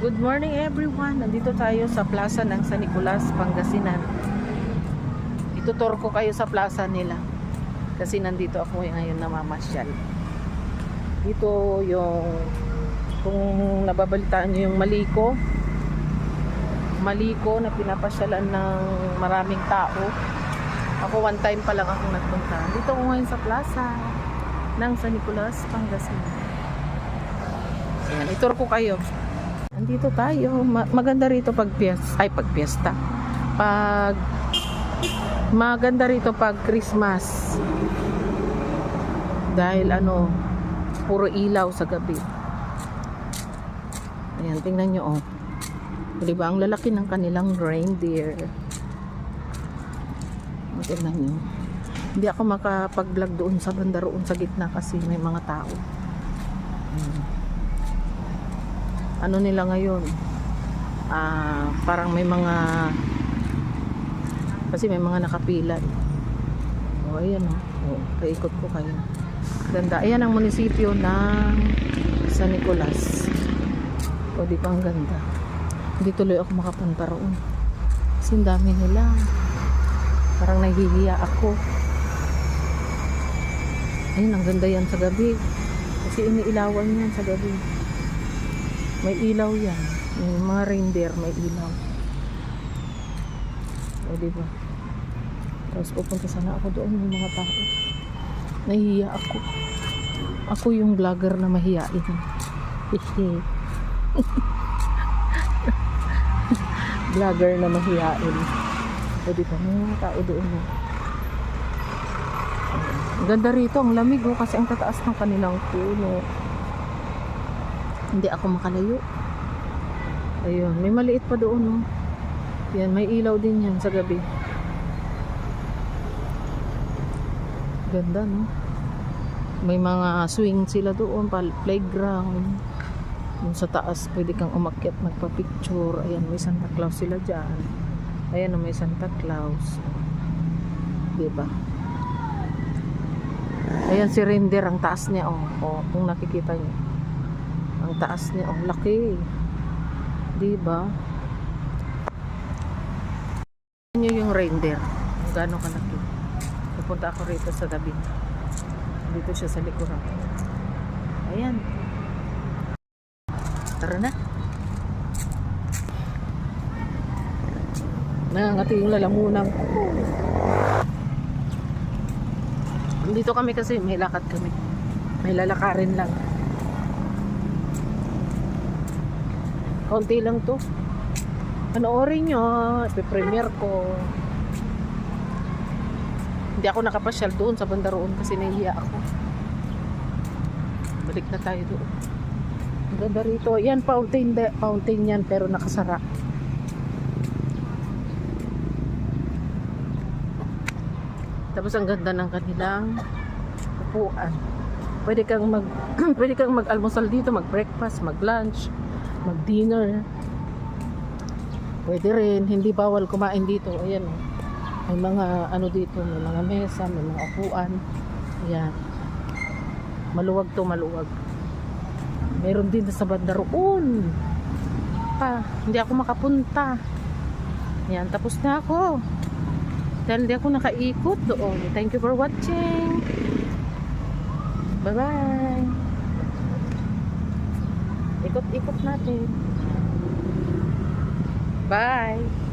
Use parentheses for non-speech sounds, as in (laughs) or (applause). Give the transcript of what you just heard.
Good morning everyone. Nandito tayo sa plaza ng San Nicolas, Pangasinan. Itutur ko kayo sa plaza nila. Kasi nandito ako ngayon namamasyal. Dito yung kung nababalitaan nyo yung Maliko. Maliko na pinapasyalan ng maraming tao. Ako one time pa lang ako nagpunta. Dito ako ngayon sa plaza ng San Nicolas, Pangasinan. Ayan, itur ko kayo. Andito tayo. Ma- maganda rito pag piyesta. Ay, pag piyesta. Pag maganda rito pag Christmas. Dahil ano, puro ilaw sa gabi. Ayan, tingnan nyo oh. Di ba? Ang lalaki ng kanilang reindeer. Oh, Tingnan nyo. Hindi ako makapag-vlog doon sa banda sa gitna kasi may mga tao. Hmm ano nila ngayon ah parang may mga kasi may mga nakapila eh. o ayan o. Oh. paikot ko kayo. Ganda. Ayan ang munisipyo ng San Nicolas. O di ba ang ganda? Hindi tuloy ako makapunta roon. Kasi dami nila. Parang nahihiya ako. Ayun ang ganda yan sa gabi. Kasi iniilawan yan sa gabi may ilaw yan. Yung mga reindeer may ilaw. O, diba? Tapos pupunta sana ako doon yung mga tao. Nahihiya ako. Ako yung vlogger na mahiyain. (laughs) Vlogger na mahiyain. O, diba? May mga tao doon. Ganda rito. Ang lamig oh, kasi ang tataas ng kanilang puno hindi ako makalayo. Ayun may maliit pa doon no? yan may ilaw din yan sa gabi. Ganda no? May mga swing sila doon playground. Yung sa taas pwede kang umakyat magpa-picture. Ayan may Santa Claus sila dyan. Ayan may Santa Claus. Diba? Ayan si reindeer ang taas niya oh, oh kung nakikita niyo ang taas niya, ang laki. 'Di ba? Niyo yung reindeer. Gaano kalaki. Pupunta ako rito sa tabi. Dito siya sa likuran. Ayan. Tara na. Nangangati yung lalamunan. Dito kami kasi may lakad kami. May lalakarin lang. Konti lang to. Panoorin nyo. Ipipremiere ko. Hindi ako nakapasyal doon sa banda kasi nahihiya ako. Balik na tayo doon. Ang ganda rito. Yan, fountain, fountain yan pero nakasara. Tapos ang ganda ng kanilang upuan. Pwede kang mag (clears throat) pwede kang mag-almusal dito, mag-breakfast, mag-lunch mag-dinner. Pwede rin, hindi bawal kumain dito. Ayan, oh. may mga ano dito, may mga mesa, may mga upuan. Ayan. Maluwag to, maluwag. Meron din sa banda roon. Pa, hindi ako makapunta. Ayan, tapos na ako. Dahil hindi ako nakaikot doon. Thank you for watching. Bye-bye. Ikot-ikot natin. Bye!